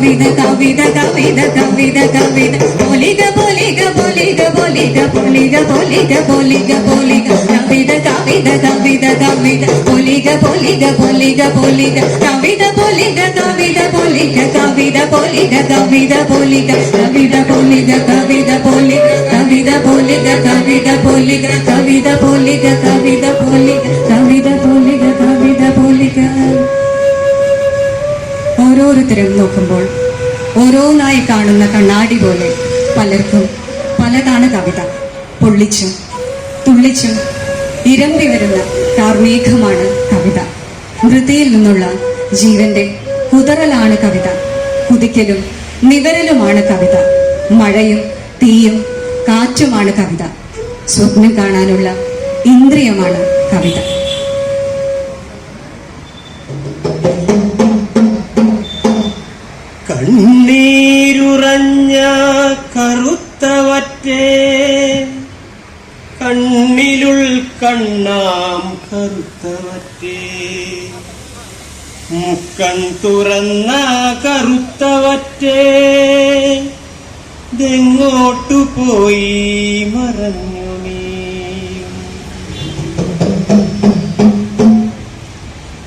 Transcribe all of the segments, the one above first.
കവിത കവിത കവിത കവിത കവിത. പൊലിക പൊലിക പൊലിക പൊലിക പൊലിക പൊലിക പൊലിക പൊലിക. കവിത കവിത കവിത കവിത. പൊലിക പൊലിക പൊലിക പൊലിക. കവിത പൊലിക കവിത പൊലിക. കവിത പൊലിക കവിത പൊലിക. കവിത പൊലിക കവിത പൊലിക. കവിത പൊലിക കവിത പൊലിക. കവിത പൊലിക കവിത പൊലിക. കവിത ഓരോരുത്തരും നോക്കുമ്പോൾ ഓരോന്നായി കാണുന്ന കണ്ണാടി പോലെ പലർക്കും പലതാണ് കവിത. പൊള്ളിച്ചും തുള്ളിച്ചും ഇരമ്പി വരുന്ന കാർമേഘമാണ് കവിത. മൃതിയിൽ നിന്നുള്ള ജീവന്റെ കുതറലാണ് കവിത. കുതിക്കലും നിവരലുമാണ് കവിത. മഴയും തീയും കാറ്റുമാണ് കവിത. സ്വപ്നം കാണാനുള്ള ഇന്ദ്രിയമാണ് കവിത. കണ്ണീരുറഞ്ഞ കറുത്തവറ്റേ കണ്ണിലുൾ കണ്ണാം കറുത്തവറ്റേ. മുക്കൺ തുറന്ന കറുത്തവറ്റേ ഇതെങ്ങോട്ടു പോയി മറഞ്ഞു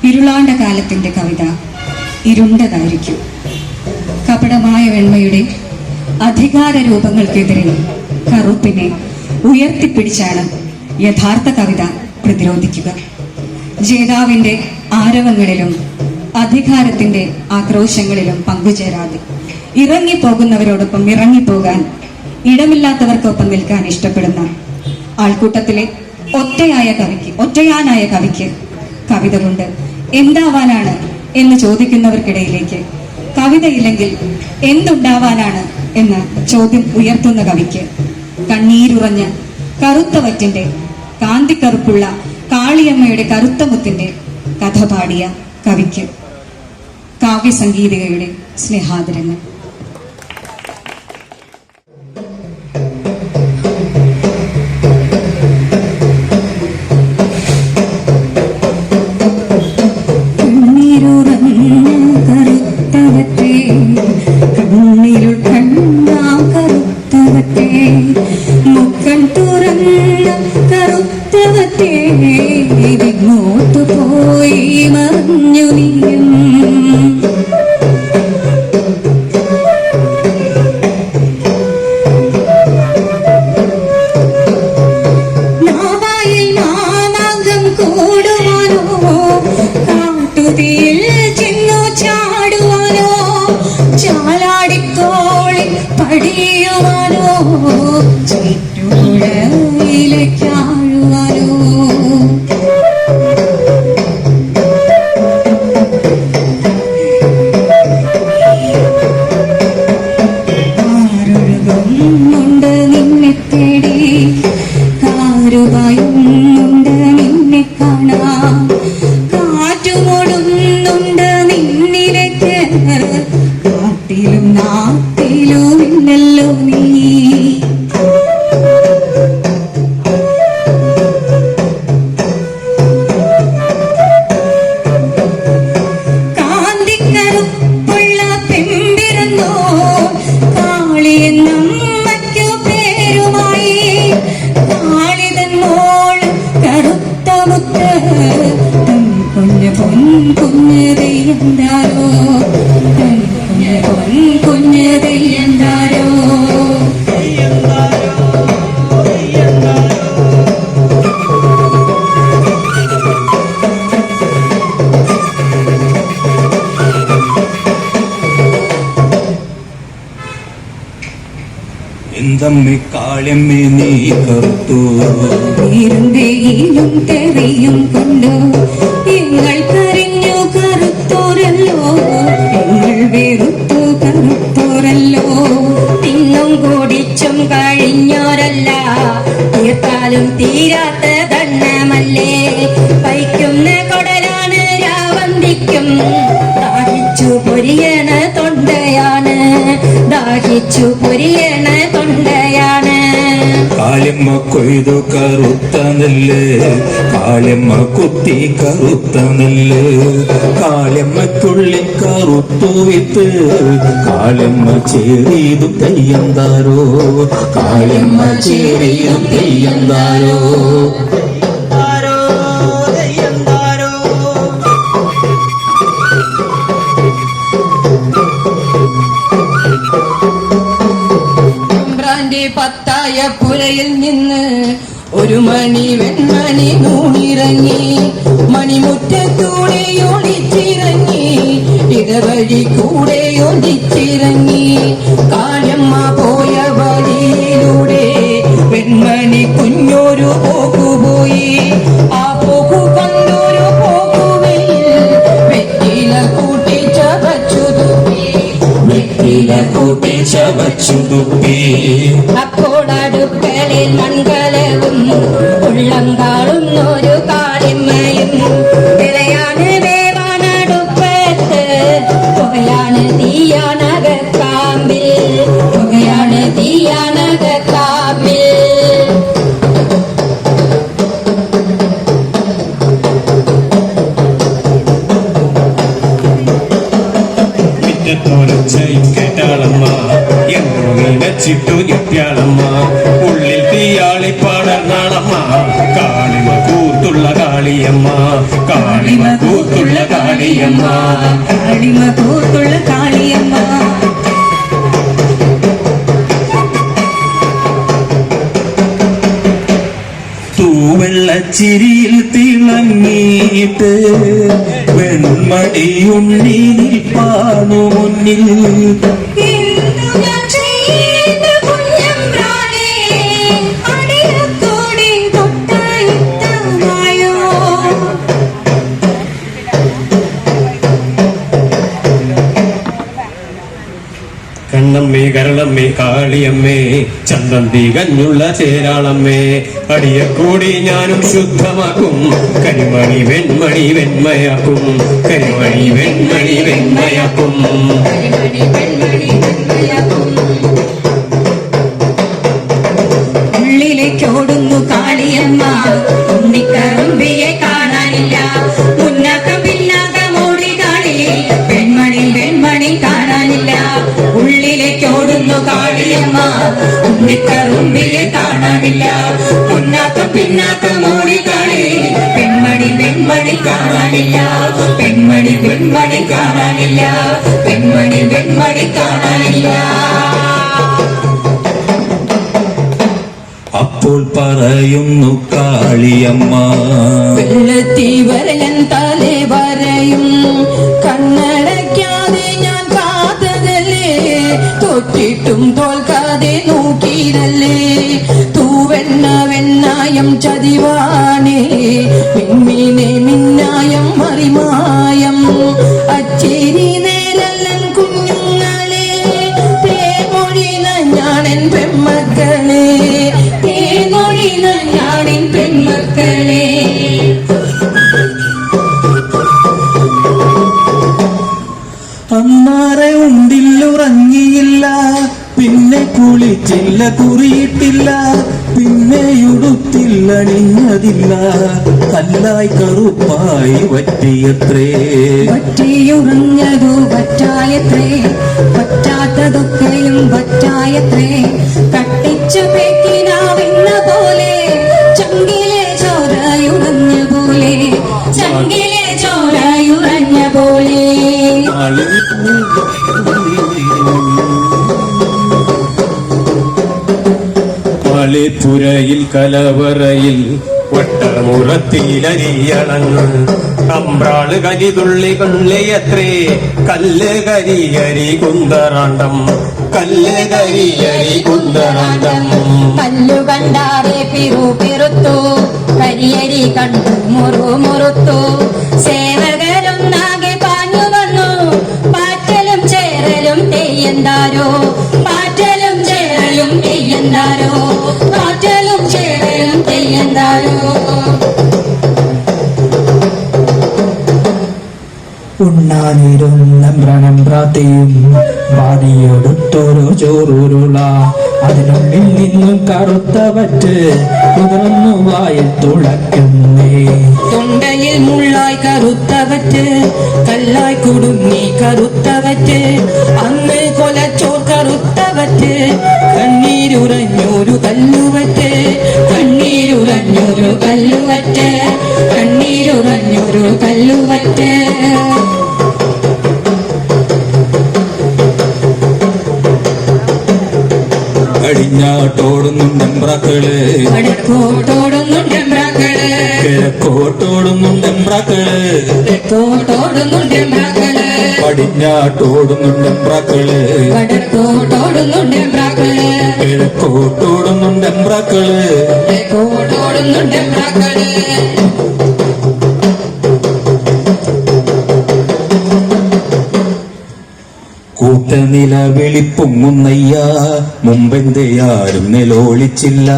ഇരുളാണ്ട കാലത്തിന്റെ കവിത ഇരുണ്ടതായിരിക്കും. കപടമായ വെണ്മയുടെ അധികാര രൂപങ്ങൾക്കെതിരെ കറുപ്പിനെ ഉയർത്തിപ്പിടിച്ചാണ് യഥാർത്ഥ കവിത പ്രതിരോധിക്കുക. ജേതാവിന്റെ ആരവങ്ങളിലും അധികാരത്തിന്റെ ആക്രോശങ്ങളിലും പങ്കുചേരാതെ ഇറങ്ങിപ്പോകുന്നവരോടൊപ്പം ഇറങ്ങിപ്പോകാൻ ഇടമില്ലാത്തവർക്കൊപ്പം നിൽക്കാൻ ഇഷ്ടപ്പെടുന്ന ആൾക്കൂട്ടത്തിലെ ഒറ്റയായ കവിക്ക് ഒറ്റയാനായ കവിക്ക് കവിത കൊണ്ട് എന്താവാനാണ് എന്ന് ചോദിക്കുന്നവർക്കിടയിലേക്ക് കവിതയില്ലെങ്കിൽ എന്തുണ്ടാവാനാണ് എന്ന ചോദ്യം ഉയർത്തുന്ന കവിക്ക് കണ്ണീരുറഞ്ഞ കറുത്തവറ്റിന്റെ കാന്തിക്കറുപ്പുള്ള കാളിയമ്മയുടെ കറുത്തമുത്തിന്റെ കഥ പാടിയ കവിക്ക് കാവ്യസംഗീതികയുടെ സ്നേഹാദരങ്ങൾ. എന്തമ്മേ കാളമ്മേ നീ കറുത്തു നീരുന്തേയിലും തെറിയും കൊണ്ടോ? നിങ്ങൾ കരഞ്ഞു കറുത്തോരല്ലോ. നിങ്ങൾ വെറുത്തു കറുത്തോരല്ലോ. തിന്നും കൂടിച്ചും കഴിഞ്ഞോരല്ല. തീർത്താലും തീരാത്ത ദണ്ണമല്ലേ പൈക്കുന്ന കൊടലാണ് രാവന്തിക്കും. ദാഹിച്ചു പൊരിയണ തൊണ്ടയാണ്. ദാഹിച്ചു പൊരിയണ കാളിയമ്മ കൊയ്തു കറുത്ത നെല്ല് കാളിമ്മ കുത്തി കറുത്ത നെല്ല്. തുള്ളി കറുത്തു വിത്ത് കാളിമ്മ ചേറിയതും തെയ്യന്താരോ കാളിമ്മ ചേറിയതും തെയ്യന്താരോ പുരയിൽ നിന്ന് ഒരു മണി വെൺമണി നൂണിറങ്ങി മണിമുറ്റത്തൂടെ ഒളിച്ചിറങ്ങി ഇടവഴി കൂടെ ഒളിച്ചിറങ്ങി കാലമ്മ പോയ ഉണ്ണി നിൽപ്പാണു മുന്നിൽ. കണ്ണമ്മേ കരളമ്മേ കാളിയമ്മേ ചന്തം തികഞ്ഞുള്ള ചേരാളമ്മേ അടിയക്കൂടി ഞാനും ശുദ്ധമാക്കും കരിമണി വെൺമണി വെൺമയാക്കും കരിമണി വെൺമണി വെൺമയാക്കും ഉള്ളിലേക്കോടുന്നു കാളിയമ്മ. ഉണ്ണിക്കറുമ്പിയെ കാണാനില്ല. പിന്നാക്കം ഓടി കാളി പെൺമണി പെൺമണി കാണാനില്ല. പെൺമണി പെൺമണി കാണാനില്ല. പെൺമണി പെൺമണി കാണാനില്ല. അപ്പോൾ പറയുന്നു കാളിയമ്മ. വെള്ളത്തി വരയൻ തലേ വരയും. കണ്ണടയ്ക്കാതെ ഞാൻ കാത്തതല്ലേ? തൊട്ടിട്ടും തോൽക്കാതെ നോക്കിയതല്ലേ തൂവെണ്ണ വെണ്ണായം ചതിവാണേ. മിന്മീനെ മിന്നായം കുളിച്ചില്ല കുറിയിട്ടില്ല പിന്നെ ഉടുത്തില്ലണിഞ്ഞതില്ല കല്ലായി കറുപ്പായി വറ്റിയത്രേ. പറ്റിയുറഞ്ഞതു പറ്റായത്രേ പറ്റാത്തതൊക്കെയും പറ്റായത്രേ കലവറയിൽ വട്ടമുറത്തിലരിയളങ്ങ് അമ്പ്രാൾ കരിതുള്ളി കള്ളിയത്രേ കല്ല് കരിയരി കുന്തറാണ്ടം. കല്ല് കരിയരി കുന്തറാണ്ടം. കല്ലു കണ്ടാറെ പിറു പിറുത്തു കരിയരി കണ്ടു മുറു മുറുത്തു. സേവകരൊന്നാകെ പാഞ്ഞു വന്നു പാറ്റലും ചേരലും തെയ്യന്താരോ? പാറ്റലും ചേരലും തെയ്യന്താരോ? പാറ്റലും ഉണ്ണാനിരുന്ന ഭ്രണം പ്രാർത്ഥയും വാടിയെടുത്തൊരു ചോറുരുള. അതിനുള്ളിൽ നിന്നും കറുത്ത പറ്റ് കുതിർന്നു വായിൽ തുളക്കുന്നേ തൊണ്ടയിൽ മുള്ളായി കറുത്തവറ്റ് കല്ലായി കുടുങ്ങി കറുത്തവറ്റ് അന്ന് കൊലച്ചോർ കറുത്തവറ്റ് കണ്ണീരുറഞ്ഞൊരു കല്ലുവറ്റ് അടിഞ്ഞാട്ടോടുന്നുണ്ടെമ്പ്രാക്കൾ വടക്കോട്ടോടുന്നുണ്ടെമ്പ്രാക്കൾ കിഴക്കോട്ടോടുന്നുണ്ടെമ്പ്രാക്കൾ തെക്കോട്ടോടുന്നുണ്ടെമ്പ്രാക്കൾ പടിഞ്ഞാട്ടോടുന്നുണ്ടെമ്പ്രാക്കൾ വടക്കോട്ടോടുന്നുണ്ടെമ്പ്രാക്കൾ തെക്കോട്ടോടുന്നുണ്ടെമ്പ്രാക്കൾ കൂട്ടനില വെളിപ്പൊങ്ങുന്നയ്യ മുമ്പെന്തേ ആരും നിലോളിച്ചില്ല.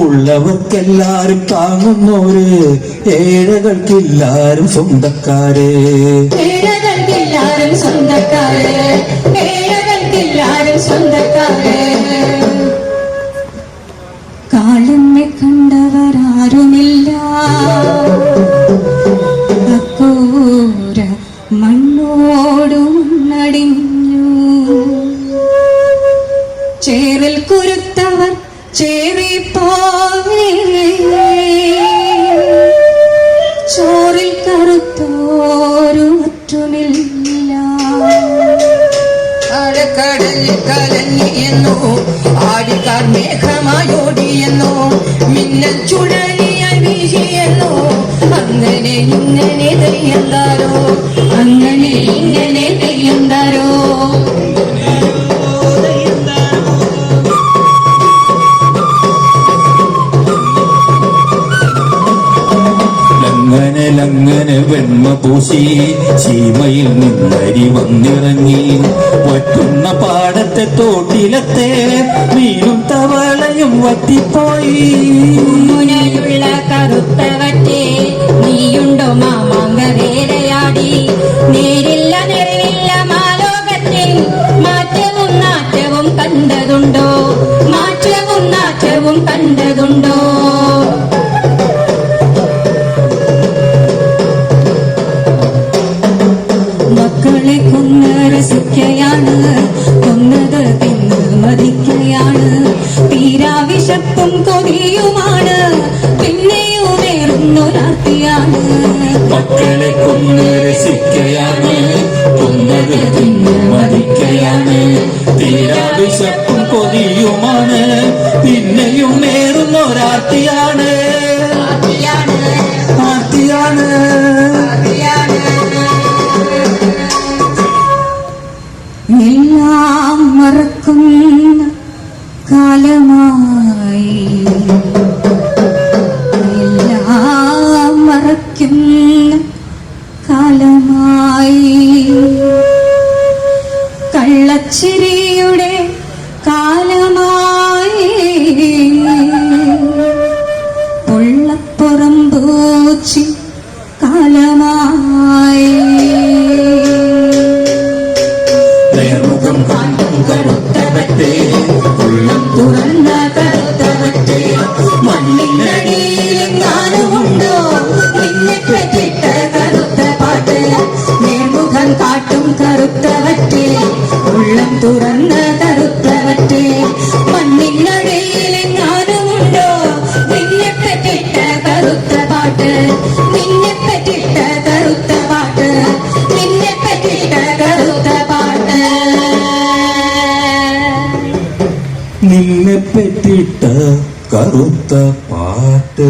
ഉള്ളവർക്കെല്ലാരും താങ്ങുന്നോര് ഏഴകൾക്കെല്ലാരും സ്വന്തക്കാര്. ഏഴകൾക്കെല്ലാരും സ്വന്തക്കാര്. ഏഴകൾക്കെല്ലാരും സ്വന്തക്കാര്. ആഴക്കടലിൽ കലങ്ങിയെന്നോ ആടിക്കാർ മേഘമായോടിയെന്നോ. മിന്നൽ ചുഴലിയായി വീശിയെന്നോ. അങ്ങനെ ഇങ്ങനെ തെയ്യന്താരോ ചീമയിൽ നിന്നരി വന്നിറങ്ങി. വറ്റുന്ന പാടത്തെ തോട്ടിലത്തെ മീനും തവളയും വറ്റിപ്പോയി. കറുത്ത കറുത്തവറ്റെ നീയുണ്ടോ മാമാങ്ക വേലയാടി നേരില്ല നിറവില്ല മാലോകത്തിൽ മാറ്റവും നാറ്റവും കണ്ടതുണ്ടോ? മാറ്റവും നാറ്റവും കണ്ടതുണ്ടോ? കറുത്ത പാട്ട്.